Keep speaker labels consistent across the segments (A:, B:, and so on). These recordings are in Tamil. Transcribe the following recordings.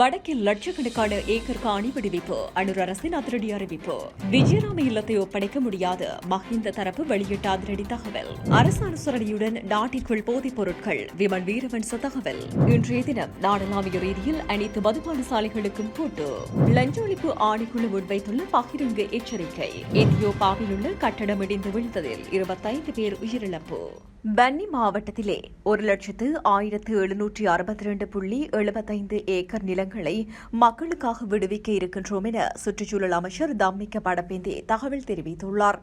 A: வடக்கில் லட்சக்கணக்கான ஏக்கருக்கு காணி விடுவிப்பு அனுர் அரசின் அதிரடி அறிவிப்பு. விஜயராம இல்லத்தை ஒப்படைக்க முடியாது மஹிந்த தரப்பு வெளியிட்ட அதிரடி தகவல். அரசு அனுசரணையுடன் நாட்டிற்குள் போதைப் பொருட்கள் விமன் வீரவன்ச தகவல். இன்றைய தினம் நாடளாவிய ரீதியில் அனைத்து மதுபான சாலைகளுக்கும் பூட்டு லஞ்ச ஒழிப்பு ஆணைக்குழு முன்வைத்துள்ள பகிரங்க எச்சரிக்கை. எத்தியோப்பாவில் உள்ள கட்டடம் இடிந்து விழுந்ததில் இருபத்தைந்து பேர் உயிரிழப்பு. பன்னி மாவட்டத்திலே ஒரு லட்சத்து ஆயிரத்து எழுநூற்றி அறுபத்தி ரெண்டு புள்ளி எழுபத்தைந்து ஏக்கர் நிலங்களை மக்களுக்காக விடுவிக்க இருக்கின்றோம் என சுற்றுச்சூழல் அமைச்சர் தம்மிக்க படப்பேந்தே தகவல் தெரிவித்துள்ளார்.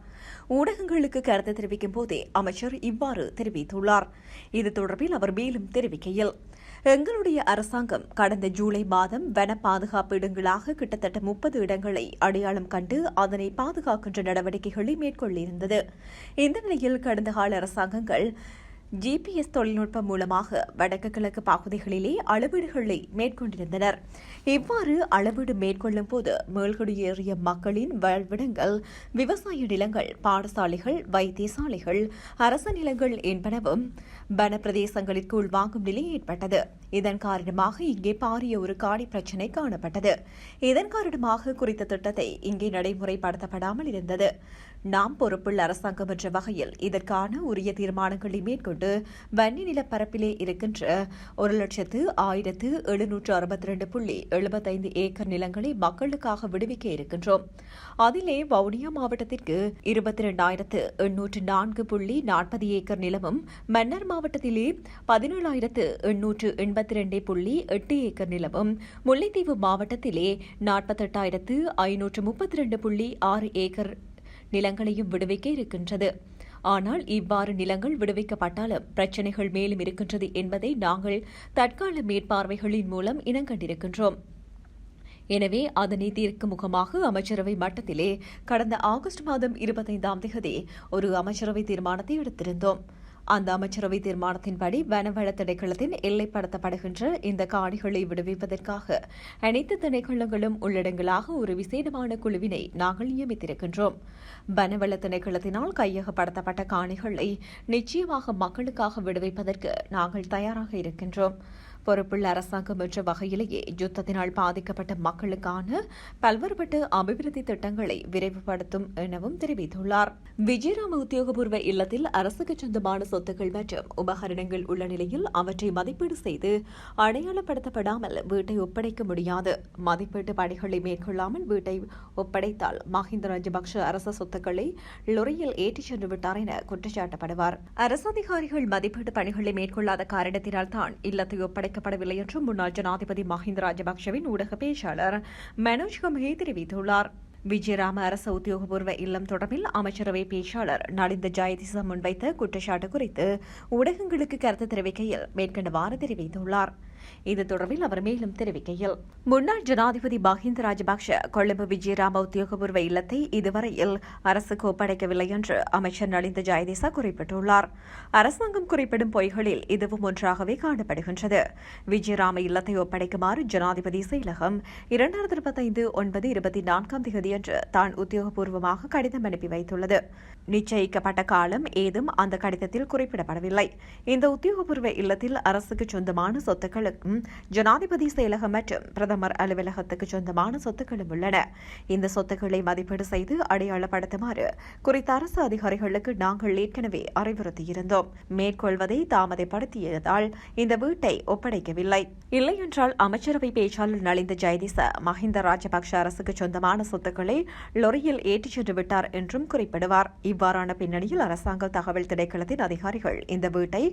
A: ஊடகங்களுக்கு கருத்து தெரிவிக்கும் போதே அமைச்சர் இவ்வாறு தெரிவித்துள்ளார். இது தொடர்பில் அவர் மேலும் தெரிவிக்கையில் எங்களுடைய அரசாங்கம் கடந்த ஜூலை மாதம் வன பாதுகாப்பு இடங்களாக கிட்டத்தட்ட முப்பது இடங்களை அடையாளம் கண்டு அதனை பாதுகாக்கின்ற நடவடிக்கைகளை மேற்கொள்ளிருந்தது இந்த நிலையில் கடந்த கால அரசாங்கங்கள் ஜிபிஎஸ் தொழில்நுட்பம் மூலமாக வடக்கு கிழக்கு பகுதிகளிலே அளவீடுகளை மேற்கொண்டிருந்தனர். இவ்வாறு அளவீடு மேற்கொள்ளும் போது மேல்குடியேறிய மக்களின் வாழ்விடங்கள் விவசாய நிலங்கள் பாடசாலைகள் வைத்தியசாலைகள் அரச நிலங்கள் என்பனவும் வன உள்வாங்கும் வாங்கும் நிலை ஏற்பட்டது. இதன் காரணமாக இங்கே பாரிய ஒரு காணி பிரச்சினை காணப்பட்டது. இதன் காரணமாக குறித்த திட்டத்தை இங்கே நடைமுறைப்படுத்தப்படாமல் இருந்தது. நாம் பொறுப்புள்ள அரசாங்கம் என்ற வகையில் இதற்கான உரிய தீர்மானங்களை மேற்கொண்டு வன்னி நிலப்பரப்பிலே இருக்கின்ற ஒரு லட்சத்து ஆயிரத்து எழுநூற்று அறுபத்தி ரெண்டு புள்ளி எழுபத்தைந்து ஏக்கர் நிலங்களை மக்களுக்காக விடுவிக்க இருக்கின்றோம். அதிலே வவுனியா மாவட்டத்திற்கு இருபத்தி இரண்டாயிரத்து எண்ணூற்று நான்கு புள்ளி நாற்பது ஏக்கர் நிலமும் மன்னர் மாவட்டத்திலே பதினேழாயிரத்து எண்ணூற்று எண்பத்தி ரெண்டு புள்ளி எட்டு ஏக்கர் நிலமும் முல்லைத்தீவு மாவட்டத்திலே நாற்பத்தெட்டாயிரத்து ஐநூற்று முப்பத்தி ரெண்டு புள்ளி ஆறு ஏக்கர் நிலங்களையும் விடுவிக்க இருக்கின்றது. ஆனால் இவ்வாறு நிலங்கள் விடுவிக்கப்பட்டாலும் பிரச்சினைகள் மேலும் இருக்கின்றது என்பதை நாங்கள் தற்கால மேற்பார்வைகளின் மூலம் இனங்கண்டிருக்கின்றோம். எனவே அதனை தீர்க்கும் முகமாக அமைச்சரவை மட்டத்திலே கடந்த ஆகஸ்ட் மாதம் இருபத்தைந்தாம் தேதி ஒரு அமைச்சரவை தீர்மானத்தை எடுத்திருந்தோம். அந்த அமைச்சரவை தீர்மானத்தின்படி வனவள திணைக்களத்தின் எல்லைப்படுத்தப்படுகின்ற இந்த காணிகளை விடுவிப்பதற்காக அனைத்து திணைக்களங்களும் உள்ளடங்கலாக ஒரு விசேடமான குழுவினை நாங்கள் நியமித்திருக்கின்றோம். வனவள திணைக்களத்தினால் கையகப்படுத்தப்பட்ட காணிகளை நிச்சயமாக மக்களுக்காக விடுவிப்பதற்கு நாங்கள் தயாராக இருக்கின்றோம். பொறுப்புள்ள அரசாங்கம் என்ற வகையிலேயே யுத்தத்தினால் பாதிக்கப்பட்ட மக்களுக்கான பல்வேறுபட்ட அபிவிருத்தி திட்டங்களை விரைவுபடுத்தும் எனவும் தெரிவித்துள்ளார். விஜயராம உத்தியோகபூர்வ இல்லத்தில் அரசுக்கு சொந்தமான சொத்துக்கள் மற்றும் உபகரணங்கள் உள்ள நிலையில் அவற்றை மதிப்பீடு செய்து அடையாளப்படுத்தப்படாமல் வீட்டை ஒப்படைக்க முடியாது. மதிப்பீட்டு பணிகளை மேற்கொள்ளாமல் வீட்டை ஒப்படைத்தால் மஹிந்த ராஜபக்ஷ அரச சொத்துக்களை லொரியில் ஏற்றிச் சென்று விட்டார் என குற்றச்சாட்டப்படுவார். அரசு அதிகாரிகள் மதிப்பீட்டு பணிகளை மேற்கொள்ளாத காரணத்தினால் தான் இல்லத்தை ஒப்படைக்க அறிவிக்கப்படவில்லை என்று முன்னாள் ஜனாதிபதி மஹிந்த ராஜபக்சவின் ஊடக பேச்சாளர் மனோஜ் கம்ஹே தெரிவித்துள்ளார். விஜயராம அரசு உத்தியோகபூர்வ இல்லம் தொடர்பில் அமைச்சரவை பேச்சாளர் நலிந்த ஜாயதிசம் முன்வைத்த குற்றச்சாட்டு குறித்து ஊடகங்களுக்கு கருத்து தெரிவிக்கையில் மேற்கண்டவாறு தெரிவித்துள்ளார். இது தொடர்பில் அவர் மேலும் தெரிவிக்கையில் முன்னாள் ஜனாதிபதி மஹிந்த ராஜபக்ஷ கொழும்பு விஜயராம உத்தியோகபூர்வ இல்லத்தை இதுவரையில் அரசுக்கு ஒப்படைக்கவில்லை என்று அமைச்சர் நலிந்த ஜெயதேசா குறிப்பிட்டுள்ளார். அரசாங்கம் குறிப்பிடும் பொய்களில் இதுவும் ஒன்றாகவே காணப்படுகின்றது. விஜயராம இல்லத்தை ஒப்படைக்குமாறு ஜனாதிபதி செயலகம் இரண்டாயிரத்தி இருபத்தைந்து ஒன்பது இருபத்தி நான்காம் தேதியன்று தான் உத்தியோகபூர்வமாக கடிதம் அனுப்பி வைத்துள்ளது. நிச்சயிக்கப்பட்ட காலம் ஏதும் அந்த கடிதத்தில் குறிப்பிடப்படவில்லை. இந்த உத்தியோகபூர்வ இல்லத்தில் அரசுக்கு சொந்தமான சொத்துக்களுக்கும் ஜனாதிபதி செயலகம் மற்றும் பிரதமர் அலுவலகத்துக்கு சொந்தமான சொத்துக்களும் உள்ளன. இந்த சொத்துக்களை மதிப்பீடு செய்து அடையாளப்படுத்துமாறு குறித்த அரசு அதிகாரிகளுக்கு நாங்கள் ஏற்கனவே அறிவுறுத்தியிருந்தோம். மேற்கொள்வதை தாமதப்படுத்தியதால் இந்த வீட்டை ஒப்படைக்கவில்லை. இல்லையென்றால் அமைச்சரவை பேச்சாளர் நலிந்த ஜெயதிச மஹிந்த ராஜபக்ஷ அரசுக்கு சொந்தமான சொத்துக்களை லொரியில் ஏற்றிச் சென்று விட்டார் என்றும் குறிப்பிடுவார். இவ்வாறான பின்னணியில் அரசாங்க தகவல் திணைக்களத்தின் அதிகாரிகள் இந்த வீட்டை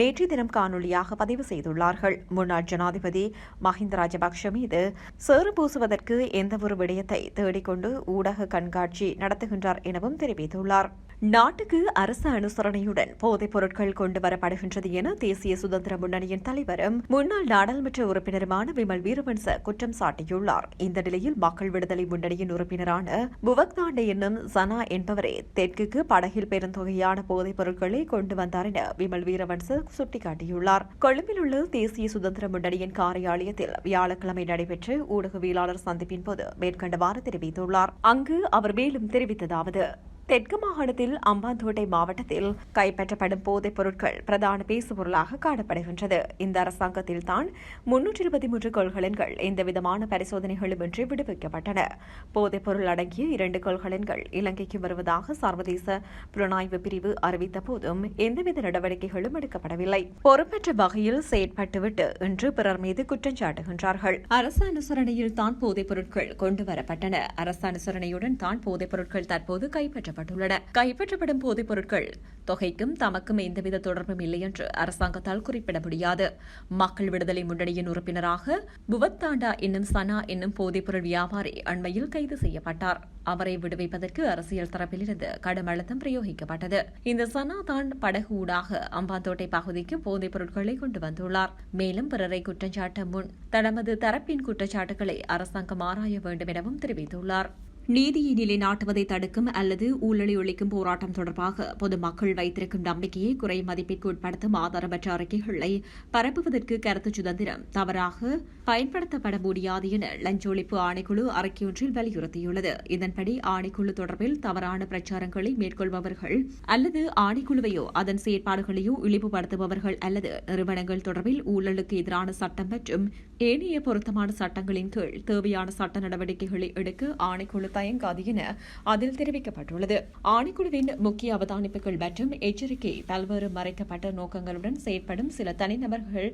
A: நேற்றைய தினம் காணொலியாக பதிவு செய்துள்ளார்கள். முன்னாள் ஜனாதிபதி மஹிந்த ராஜபக்ஷ மீது சேறு பூசுவதற்கு எந்தவொரு விடயத்தை தேடிக்கொண்டு ஊடக கண்காட்சி நடத்துகின்றார் எனவும் தெரிவித்துள்ளார். நாட்டுக்கு அரசு அனுசரணையுடன் போதைப் பொருட்கள் கொண்டு வரப்படுகின்றது என தேசிய சுதந்திர முன்னணியின் தலைவரும் முன்னாள் நாடாளுமன்ற உறுப்பினருமான விமல் வீரவன்ச குற்றம் சாட்டியுள்ளார். இந்த நிலையில் மக்கள் விடுதலை முன்னணியின் உறுப்பினரான புவக்தாண்டே என்னும் சனா என்பவரே தெற்குக்கு படகில் பெருந்தொகையான போதைப் பொருட்களை கொண்டு வந்தார் என விமல் வீரவன்ச சுட்டிக்காட்டியுள்ளார். கொழும்பில் உள்ள தேசிய சுதந்திர முன்னணியின் காரியாலயத்தில் வியாழக்கிழமை நடைபெற்ற ஊடகவியலாளர் சந்திப்பின் போது மேற்கண்டவாறு தெரிவித்துள்ளார். அங்கு அவர் மேலும் தெரிவித்ததாவது தெற்கு மாகாணத்தில் அம்பாந்தோட்டை மாவட்டத்தில் கைப்பற்றப்படும் போதைப் பொருட்கள் பிரதான பேசுபொருளாக காணப்படுகின்றது. இந்த அரசாங்கத்தில் தான் முன்னூற்றி இருபத்தி மூன்று கொள்கலன்கள் எந்தவிதமான பரிசோதனைகளுமின்றி விடுவிக்கப்பட்டன. போதைப் பொருள் அடங்கிய இரண்டு கொள்கலன்கள் இலங்கைக்கு வருவதாக சர்வதேச புலனாய்வு பிரிவு அறிவித்த போதும் எந்தவித நடவடிக்கைகளும் எடுக்கப்படவில்லை. பொறுப்பற்ற வகையில் செயற்பட்டுவிட்டு இன்று பிறர் மீது குற்றம் சாட்டுகின்றார்கள். அரசு அனுசரணையில் தான் போதைப் பொருட்கள் கொண்டு வரப்பட்டன. அரசு அனுசரணையுடன் தான் போதைப் பொருட்கள் தற்போது கைப்பற்றப்பட்டன கைப்பற்றப்படும் போதைப் பொருட்கள் தொகைக்கும் தமக்கும் எந்தவித தொடர்பும் இல்லை என்று அரசாங்கத்தால் குறிப்பிட முடியாது மக்கள் விடுதலை முன்னணியின் உறுப்பினராக புவத்தாண்டா என்னும் சனா என்னும் போதைப்பொருள் வியாபாரி அண்மையில் கைது செய்யப்பட்டார். அவரை விடுவிப்பதற்கு அரசியல் தரப்பிலிருந்து கடும் அழுத்தம் பிரயோகிக்கப்பட்டது. இந்த சனா தான் படகு ஊடாக அம்பாந்தோட்டை பகுதிக்கு போதைப் பொருட்களை கொண்டு வந்துள்ளார். மேலும் பிறரை குற்றஞ்சாட்ட முன் தனது தரப்பின் குற்றச்சாட்டுகளை அரசாங்கம் ஆராய வேண்டும் எனவும் தெரிவித்துள்ளார். நீதியை நிலைநாட்டுவதை தடுக்கும் அல்லது ஊழலை ஒழிக்கும் போராட்டம் தொடர்பாக பொதுமக்கள் வைத்திருக்கும் நம்பிக்கையை குறை மதிப்பிற்கு உட்படுத்தும் ஆதாரமற்ற அறிக்கைகளை பரப்புவதற்கு கருத்து சுதந்திரம் தவறாக பயன்படுத்தப்பட முடியாது என லஞ்ச ஒழிப்பு ஆணைக்குழு அறிக்கையொன்றில் வலியுறுத்தியுள்ளது. இதன்படி ஆணைக்குழு தொடர்பில் தவறான பிரச்சாரங்களை மேற்கொள்பவர்கள் அல்லது ஆணைக்குழுவையோ அதன் செயற்பாடுகளையோ இழிவுபடுத்துபவர்கள் அல்லது நிறுவனங்கள் தொடர்பில் ஊழலுக்கு எதிரான சட்டம் மற்றும் ஏனைய பொருத்தமான சட்டங்களின் கீழ் தேவையான சட்ட நடவடிக்கைகளை எடுக்க ஆணைக்குழு தயங்காது என அதில் தெரிவிக்கப்பட்டுள்ளது. ஆணைக்குழுவின் முக்கிய அவதானிப்புகள் மற்றும் எச்சரிக்கை பல்வேறு மறைக்கப்பட்ட நோக்கங்களுடன் செயற்படும் சில தனிநபர்கள்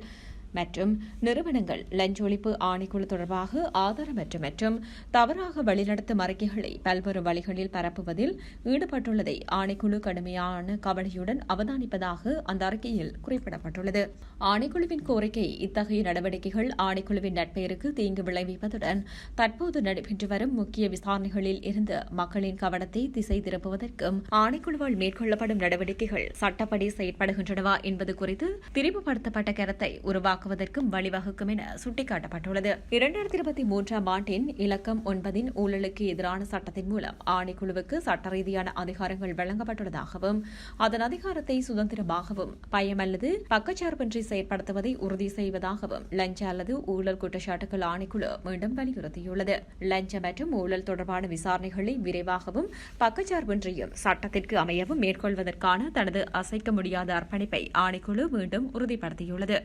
A: மற்றும் நிறுவனங்கள் லஞ்ச ஒழிப்பு ஆணைக்குழு தொடர்பாக ஆதாரமற்ற மற்றும் தவறாக வழிநடத்தும் அறிக்கைகளை பல்வேறு வழிகளில் பரப்புவதில் ஈடுபட்டுள்ளதை ஆணைக்குழு கடுமையான கவலையுடன் அவதானிப்பதாக அந்த அறிக்கையில் குறிப்பிடப்பட்டுள்ளது. ஆணைக்குழுவின் கோரிக்கை இத்தகைய நடவடிக்கைகள் ஆணைக்குழுவின் நட்பெயருக்கு தீங்கு விளைவிப்பதுடன் தற்போது நடைபெற்று வரும் முக்கிய விசாரணைகளில் இருந்து மக்களின் கவனத்தை திசை திருப்புவதற்கும் ஆணைக்குழுவால் மேற்கொள்ளப்படும் நடவடிக்கைகள் சட்டப்படி செயற்படுகின்றனவா என்பது குறித்து திரிவுபடுத்தப்பட்ட கருத்தை உருவாக்குவதற்கும் வழிவகுக்கும் என சுட்டிக்காட்டப்பட்டுள்ளது. இரண்டாயிரத்தி இருபத்தி மூன்றாம் ஆண்டின் இலக்கம் ஒன்பதின் ஊழலுக்கு எதிரான சட்டத்தின் மூலம் ஆணைக்குழுவுக்கு சட்ட ரீதியான அதிகாரங்கள் வழங்கப்பட்டுள்ளதாகவும் அதன் அதிகாரத்தை சுதந்திரமாகவும் பயம் அல்லது பக்கச்சார்பின்றி செயற்படுத்துவதை உறுதி செய்வதாகவும் லஞ்ச அல்லது ஊழல் குற்றச்சாட்டுகள் ஆணைக்குழு மீண்டும் வலியுறுத்தியுள்ளது. லஞ்ச மற்றும் ஊழல் தொடர்பான விசாரணைகளை விரைவாகவும் பக்கச்சார்பின்றியும் சட்டத்திற்கு அமையவும் மேற்கொள்வதற்கான தனது அசைக்க முடியாத அர்ப்பணிப்பை ஆணைக்குழு மீண்டும் உறுதிப்படுத்தியுள்ளது.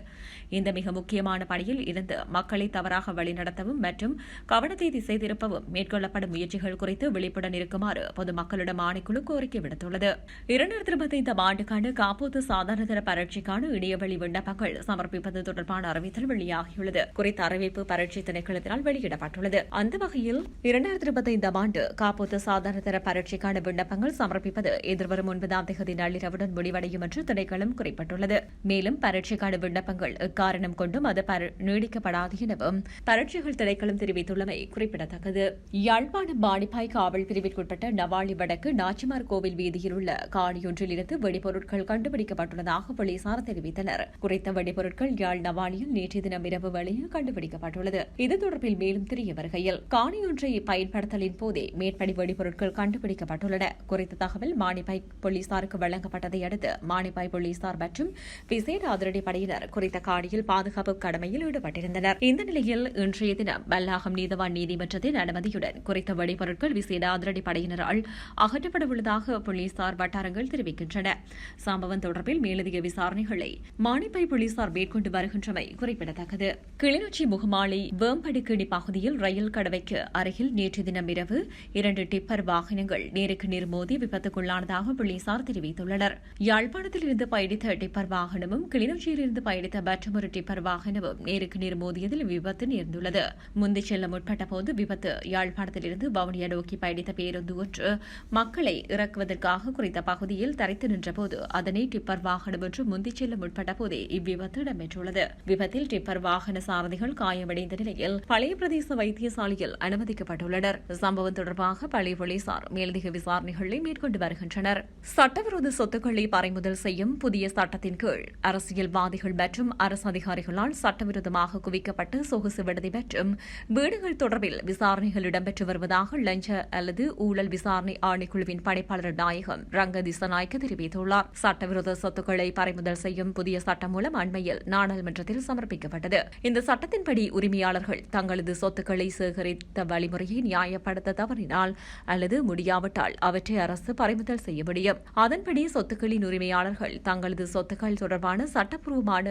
A: இந்த மிக முக்கியமான பணியில் இருந்து மக்களை தவறாக வழிநடத்தவும் மற்றும் கவனத்தை திசை திருப்பவும் மேற்கொள்ளப்படும் முயற்சிகள் குறித்து விழிப்புடன் இருக்குமாறு பொதுமக்களிடம் ஆணைக்குழு கோரிக்கை விடுத்துள்ளது. இரண்டாயிரத்தி இருபத்தைந்தாம் ஆண்டுக்கான காப்போத்து சாதாரணதர பரட்சிக்கான இணையவழி விண்ணப்பங்கள் சமர்ப்பிப்பது தொடர்பான அறிவித்தல் வெளியாகியுள்ளது. குறித்த அறிவிப்பு பரட்சி திணைக்களத்தினால் வெளியிடப்பட்டுள்ளது. அந்த வகையில் இரண்டாயிரத்தி இருபத்தைந்தாம் ஆண்டு காப்போத்து சாதாரணதர பரட்சிக்கான விண்ணப்பங்கள் சமர்ப்பிப்பது எதிர்வரும் ஒன்பதாம் தேதி நள்ளிரவுடன் முடிவடையும் என்று திணைக்களம் குறிப்பிட்டுள்ளது. மேலும் பரட்சிக்கான விண்ணப்பங்கள் இக்கால காரணம் கொண்டும் அது நீடிக்கப்படாது எனவும் பரட்சிகள் திணைக்களம் தெரிவித்துள்ளமை குறிப்பிடத்தக்கது. யாழ்ப்பாணம் பாணிப்பாய் காவல் பிரிவிற்குட்பட்ட நவாலி வடக்கு நாச்சிமார் கோவில் வீதியில் உள்ள காணியொன்றில் இருந்து வெடிபொருட்கள் கண்டுபிடிக்கப்பட்டுள்ளதாக போலீசார் தெரிவித்தனர். குறித்த வெடிபொருட்கள் யாழ் நவாலியில் நேற்று தினம் இரவு வேளையில் கண்டுபிடிக்கப்பட்டுள்ளது. இது தொடர்பில் மேலும் தெரிய வருகையில் காணியொன்றை பயன்படுத்தலின் போதே மேற்படி வெடிபொருட்கள் கண்டுபிடிக்கப்பட்டுள்ளன. குறித்த தகவல் மாணிப்பாய் போலீசாருக்கு வழங்கப்பட்டதை அடுத்து மாணிப்பாய் போலீசார் மற்றும் விசேட அதிரடி படையினர் குறித்த காணியில் பாதுகாப்பு கடமையில் ஈடுபட்டிருந்தனர். இந்த நிலையில் இன்றைய தினம் பல்லாகம் நீதவான் நீதிமன்றத்தின் அனுமதியுடன் குறித்த வெடிபொருட்கள் விசேட அதிரடி படையினரால் அகற்றப்பட உள்ளதாக போலீசார் வட்டாரங்கள் தெரிவிக்கின்றன. சம்பவம் தொடர்பில் மேலதிக விசாரணைகளை மானிப்பை போலீசார் மேற்கொண்டு வருகின்றமை குறிப்பிடத்தக்கது. கிளிநொச்சி முகமாலை வேம்படுக்கிணி பகுதியில் ரயில் கடவைக்கு அருகில் நேற்று தினம் இரவு இரண்டு டிப்பர் வாகனங்கள் நேருக்கு நேர் மோதி விபத்துக்குள்ளானதாக போலீசார் தெரிவித்துள்ளனர். யாழ்ப்பாணத்தில் இருந்து பயணித்த டிப்பர் வாகனமும் கிளிநொச்சியில் இருந்து பயணித்த மற்றொரு டிப்பர் வாகனமும் நேருக்கு நேர் மோதியதில் விபத்து நேர்ந்துள்ளது. முந்தி செல்ல முற்பட்ட போது விபத்து யாழ்ப்பாணத்திலிருந்து வவுனியா நோக்கி பயணித்த பேருந்து ஒன்று மக்களை இறக்குவதற்காக குறித்த பகுதியில் தரைத்து நின்றபோது அதனை டிப்பர் வாகனம் ஒன்று முந்தி செல்ல முற்பட்ட போதே இவ்விபத்து இடம்பெற்றுள்ளது. விபத்தில் டிப்பர் வாகன சாரதிகள் காயமடைந்த நிலையில் பழைய பிரதேச வைத்தியசாலையில் அனுமதிக்கப்பட்டுள்ளனர். சம்பவம் தொடர்பாக பழைய போலீசார் மேலதிக விசாரணைகளை மேற்கொண்டு வருகின்றனர். சட்டவிரோத சொத்துக்களை பறிமுதல் செய்யும் புதிய சட்டத்தின் கீழ் அரசியல்வாதிகள் மற்றும் அரசு அதிகாரிகளால் சட்டவிரோதமாக குவிக்கப்பட்டு சொகுசு விடுதி மற்றும் வீடுகள் தொடர்பில் விசாரணைகள் இடம்பெற்று வருவதாக லஞ்ச அல்லது ஊழல் விசாரணை ஆணைக்குழுவின் பணிப்பாளர் நாயகம் ரங்க திசநாயக்க தெரிவித்துள்ளார். சட்டவிரோத சொத்துக்களை பறிமுதல் செய்யும் புதிய சட்டம் மூலம் அண்மையில் நாடாளுமன்றத்தில் சமர்ப்பிக்கப்பட்டது. இந்த சட்டத்தின்படி உரிமையாளர்கள் தங்களது சொத்துக்களை சேகரித்த வழிமுறையை நியாயப்படுத்த தவறினால் அல்லது முடியாவிட்டால் அவற்றை அரசு பறிமுதல் செய்ய முடியும். அதன்படி சொத்துக்களின் உரிமையாளர்கள் தங்களது சொத்துக்கள் தொடர்பான சட்டப்பூர்வமான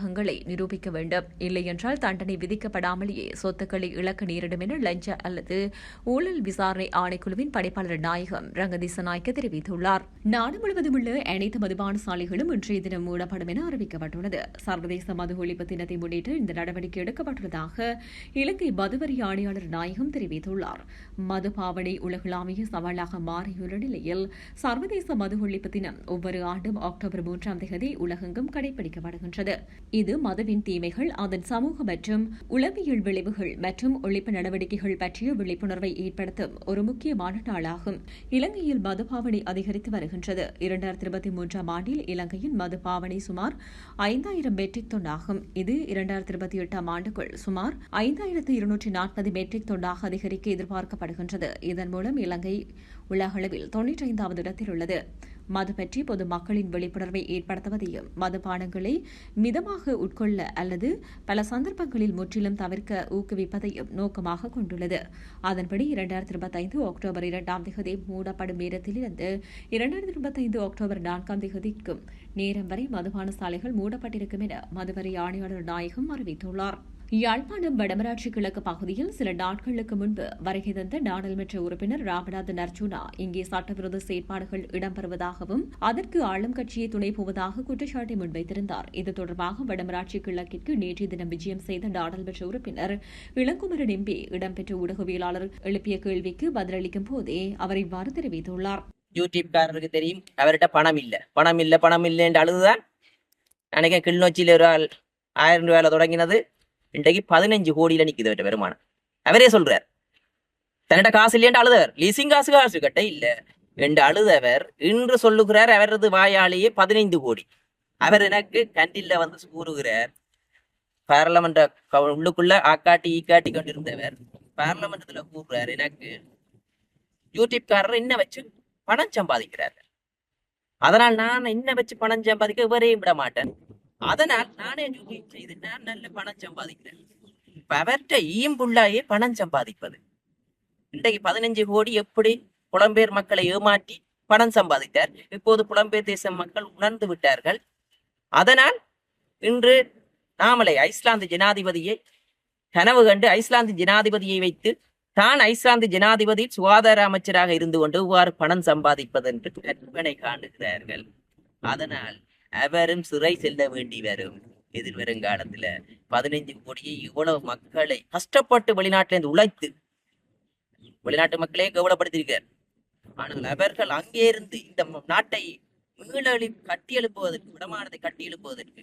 A: மூலகங்களை நிரூபிக்க வேண்டும். இல்லையென்றால் தண்டனை விதிக்கப்படாமலேயே சொத்துக்களை இழக்க நேரிடும் என லஞ்ச அல்லது ஊழல் விசாரணை ஆணைக்குழுவின் படைப்பாளர் நாயகம் ரங்கதீச நாயக்க தெரிவித்துள்ளார். நாடு முழுவதும் உள்ள அனைத்து மதுபான சாலைகளும் இன்றைய தினம் மூடப்படும் என அறிவிக்கப்பட்டுள்ளது. சர்வதேச மது ஒழிப்பு தினத்தை முன்னிட்டு இந்த நடவடிக்கை எடுக்கப்பட்டுள்ளதாக இலங்கை மதுவரி ஆணையாளர் நாயகம் தெரிவித்துள்ளார். மது பாவனை உலகளாவிய சவாலாக மாறியுள்ள நிலையில் சர்வதேச மது ஒழிப்பு தினம் ஒவ்வொரு ஆண்டும் அக்டோபர் மூன்றாம் தேதி உலகெங்கும் கடைபிடிக்கப்படுகின்றது. இது மதுவின் தீமைகள் அதன் சமூக மற்றும் உளவியல் விளைவுகள் மற்றும் ஒழிப்பு நடவடிக்கைகள் பற்றிய விழிப்புணர்வை ஏற்படுத்தும் ஒரு முக்கியமான நாளாகும். இலங்கையில் மதுபாவனை அதிகரித்து வருகின்றது. இரண்டாயிரத்தி இருபத்தி மூன்றாம் ஆண்டில் இலங்கையின் மதுபாவனை சுமார் ஐந்தாயிரம் மெட்ரிக் டன் ஆகும். இது இரண்டாயிரத்தி இருபத்தி எட்டாம் ஆண்டுக்குள் சுமார் ஐந்தாயிரத்து இருநூற்றி நாற்பது மெட்ரிக் தொண்டாக அதிகரிக்க எதிர்பார்க்கப்படுகின்றது. இதன் மூலம் இலங்கை உலகளவில் தொன்னூற்றி ஐந்தாவது இடத்தில் உள்ளது. மது பற்றி பொதுமக்களின் விழிப்புணர்வை ஏற்படுத்துவதையும் மதுபானங்களை மிதமாக உட்கொள்ள அல்லது பல சந்தர்ப்பங்களில் முற்றிலும் தவிர்க்க ஊக்குவிப்பதையும் நோக்கமாக கொண்டுள்ளது. அதன்படி இரண்டாயிரத்தி இருபத்தைந்து அக்டோபர் இரண்டாம் தேதி மூடப்படும் நேரத்திலிருந்து இரண்டாயிரத்தி இருபத்தைந்து அக்டோபர் நான்காம் தேதிக்கும் நேரம் வரை மதுபான சாலைகள் மூடப்பட்டிருக்கும் என மதுவரி ஆணையாளர் நாயகம் அறிவித்துள்ளார். யாழ்ப்பாணம் வடமராட்சி கிழக்கு பகுதியில் சில நாட்களுக்கு முன்பு வருகை தந்த நாடாளுமன்ற உறுப்பினர் ராமநாதன் அர்ஜுனா இங்கே சட்டவிரோத செயற்பாடுகள் இடம்பெறுவதாகவும் அதற்கு ஆளும் கட்சியை துணை போவதாக குற்றச்சாட்டை முன்வைத்திருந்தார். இது தொடர்பாக வடமராட்சி கிழக்கிற்கு நேற்றைய தினம் விஜயம் செய்த நாடாளுமன்ற உறுப்பினர் இளங்குமரன் எம்பி இடம்பெற்ற ஊடகவியலாளர் எழுப்பிய கேள்விக்கு பதிலளிக்கும் போதே அவர் இவ்வாறு தெரிவித்துள்ளார்.
B: யூடியூப்காரருக்கு தெரியும் அவர்கிட்ட பணம் இல்ல. பணம் இல்ல பணம் இல்லைன்ற அழுதுதான். நினைக்கிறேன் கிளிநொச்சியில ஒரு ஆள் ஆயிரம் ரூபாயில தொடங்கினது. இன்றைக்கு பதினஞ்சு கோடியில நிக்குது அவர்கிட்ட வருமானம். அவரே சொல்றார். தன்னிட்ட காசு இல்லையன்ற அழுதவர் லீசிங் காசு காசு கட்ட இல்ல. என்று அழுதவர். இன்று சொல்லுகிறார் அவரது வாயாலேயே பதினைந்து கோடி. அவர் எனக்கு கண்டில்ல வந்து கூறுகிறார். பார்லமெண்ட் உள்ளுக்குள்ள ஆக்காட்டி ஈக்காட்டி கொண்டிருந்தவர். பார்லமெண்டத்துல கூறுறார் எனக்கு யூடியூப்காரர் என்ன வச்சு பணம் சம்பாதிக்கிறார். அதனால் நான் என்ன வச்சு பணம் சம்பாதிக்க இவரையும் விட மாட்டேன். அதனால் நானே ஜூகியம் செய்து நான் நல்ல பணம் சம்பாதிக்கிறேன். இப்ப அவர்கிட்ட ஈம்புள்ளாயே பணம் சம்பாதிப்பது. இன்றைக்கு பதினஞ்சு கோடி எப்படி புலம்பெயர் மக்களை ஏமாற்றி பணம் சம்பாதித்தார். இப்போது புலம்பெயர் தேச மக்கள் உணர்ந்து விட்டார்கள். அதனால் இன்று நாமலை ஐஸ்லாந்து ஜனாதிபதியை கனவு கண்டு ஐஸ்லாந்து ஜனாதிபதியை வைத்து தான் ஐஸ்லாந்து ஜனாதிபதி சுகாதார அமைச்சராக இருந்து கொண்டு இவ்வாறு பணம் சம்பாதிப்பது என்று கற்பனை காணுகிறார்கள். அதனால் அவரும் சிறை செல்ல வேண்டி வரும். எதிர்வரும் காலத்துல பதினைஞ்சு கோடியே இவ்வளவு மக்களை கஷ்டப்பட்டு வெளிநாட்டிலிருந்து உழைத்து வெளிநாட்டு மக்களே கவலைப்படுத்தியிருக்கார் ஆனால் அவர்கள் அங்கே இருந்து இந்த நாட்டை மீளெழி கட்டி எழுப்புவதற்கு விடமானதை கட்டி எழுப்புவதற்கு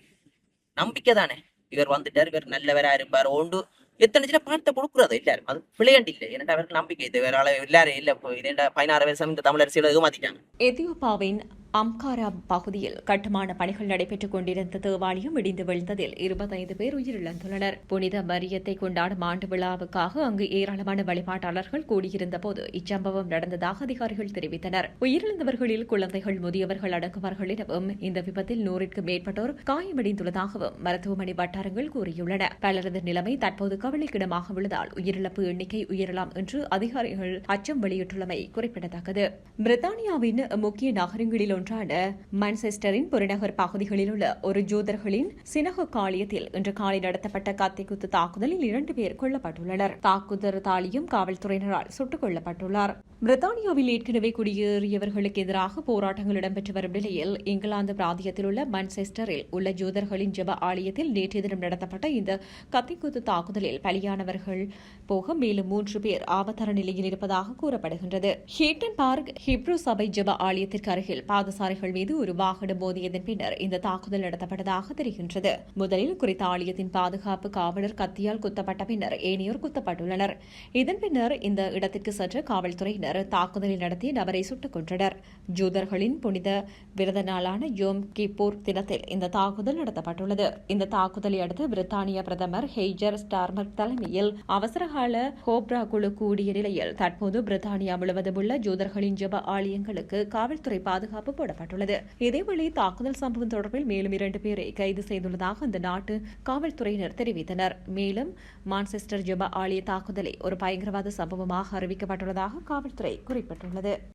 B: நம்பிக்கை தானே. இவர் வந்துட்டார் இவர் நல்லவரா இருப்பார். ஒன்று எத்தனை சின்ன பணத்தை கொடுக்குறது? எல்லாரும். அது பிள்ளையண்டு இல்லை. ஏன்னா அவருக்கு நம்பிக்கை. இது வேற ஆளு எல்லாரும் இல்ல. இரண்டா பதினாறு வருஷம் இந்த தமிழரசியல ஏமாத்திட்டாங்க.
A: எதியோப்பாவின் அம்காரா பகுதியில் கட்டுமான பணிகள் நடைபெற்றுக் கொண்டிருந்த தேவாலயம் இடிந்து விழுந்ததில் இருபத்தைந்து பேர் உயிரிழந்துள்ளனர். புனித மரியத்தை கொண்டாடும் ஆண்டு விழாவுக்காக அங்கு ஏராளமான வழிபாட்டாளர்கள் கூடியிருந்த போது இச்சம்பவம் நடந்ததாக அதிகாரிகள் தெரிவித்தனர். உயிரிழந்தவர்களில் குழந்தைகள் முதியவர்கள் அடங்குவார்கள் எனவும் இந்த விபத்தில் நூறிற்கு மேற்பட்டோர் காயமடைந்துள்ளதாகவும் மருத்துவமனை வட்டாரங்கள் கூறியுள்ளன. பலரது நிலைமை தற்போது கவலைக்கிடமாக உள்ளதால் உயிரிழப்பு எண்ணிக்கை உயரலாம் என்று அதிகாரிகள் அச்சம் வெளியிட்டுள்ளமை குறிப்பிடத்தக்கது. பிரித்தானியாவின் முக்கிய நகரங்களில் ஒன்றான மான்செஸ்டரின் புறநகர் பகுதிகளில் உள்ள ஒரு ஜூதர்களின் சினகு காலியத்தில் இன்று காலை நடத்தப்பட்ட கத்திக்குத்து தாக்குதலில் இரண்டு பேர் கொல்லப்பட்டுள்ளனர். தாக்குதல் தாலியும் காவல்துறையினரால் சுட்டுக் கொல்லப்பட்டுள்ளார். பிரித்தானியாவில் ஏற்கனவே குடியேறியவர்களுக்கு எதிராக போராட்டங்கள் இடம்பெற்று வரும் நிலையில் இங்கிலாந்து பிராந்தியத்தில் உள்ள மான்செஸ்டரில் உள்ள ஜூதர்களின் ஜப ஆலயத்தில் நேற்றைய தினம் நடத்தப்பட்ட இந்த கத்திக்குத்து தாக்குதலில் பலியானவர்கள் போக மேலும் மூன்று பேர் ஆபத்தான நிலையில் இருப்பதாக கூறப்படுகின்றது. ஹீட்டன் பார்க் ஹிப்ரு சபை ஜப ஆலயத்திற்கு அருகில் பாதுகாப்பு பாதசாரிகள் மீது ஒரு வாகனம் மோதியதன் பின்னர் இந்த தாக்குதல் நடத்தப்பட்டதாக தெரிகின்றது. முதலில் குறித்த ஆலயத்தின் பாதுகாப்பு காவலர் கத்தியால் குத்தப்பட்ட பின்னர் ஏனையோர் குத்தப்பட்டுள்ளனர். இதன் பின்னர் இந்த இடத்திற்கு சென்ற காவல்துறையினர் தாக்குதலை நடத்தி நபரை சுட்டுக் கொன்றனர். ஜூதர்களின் புனித விரத நாளான யோம் கிப்பூர் தினத்தில் இந்த தாக்குதல் நடத்தப்பட்டுள்ளது. இந்த தாக்குதலை அடுத்து பிரித்தானிய பிரதமர் ஹெய்ஜர் ஸ்டார்மர் தலைமையில் அவசரகால கோப்ரா குழு கூடிய நிலையில் தற்போது பிரித்தானியா முழுவதும் உள்ள ஜூதர்களின் ஜப ஆலயங்களுக்கு காவல்துறை பாதுகாப்பு போடப்பட்டுள்ளது இதேவேளை தாக்குதல் சம்பவம் தொடர்பில் மேலும் இரண்டு பேரை கைது செய்துள்ளதாக அந்த நாட்டு காவல்துறையினர் தெரிவித்தனர். மேலும் மான்செஸ்டர் ஜெபா ஆலய தாக்குதலை ஒரு பயங்கரவாத சம்பவமாக அறிவிக்கப்பட்டுள்ளதாக காவல்துறை குறிப்பிட்டுள்ளது.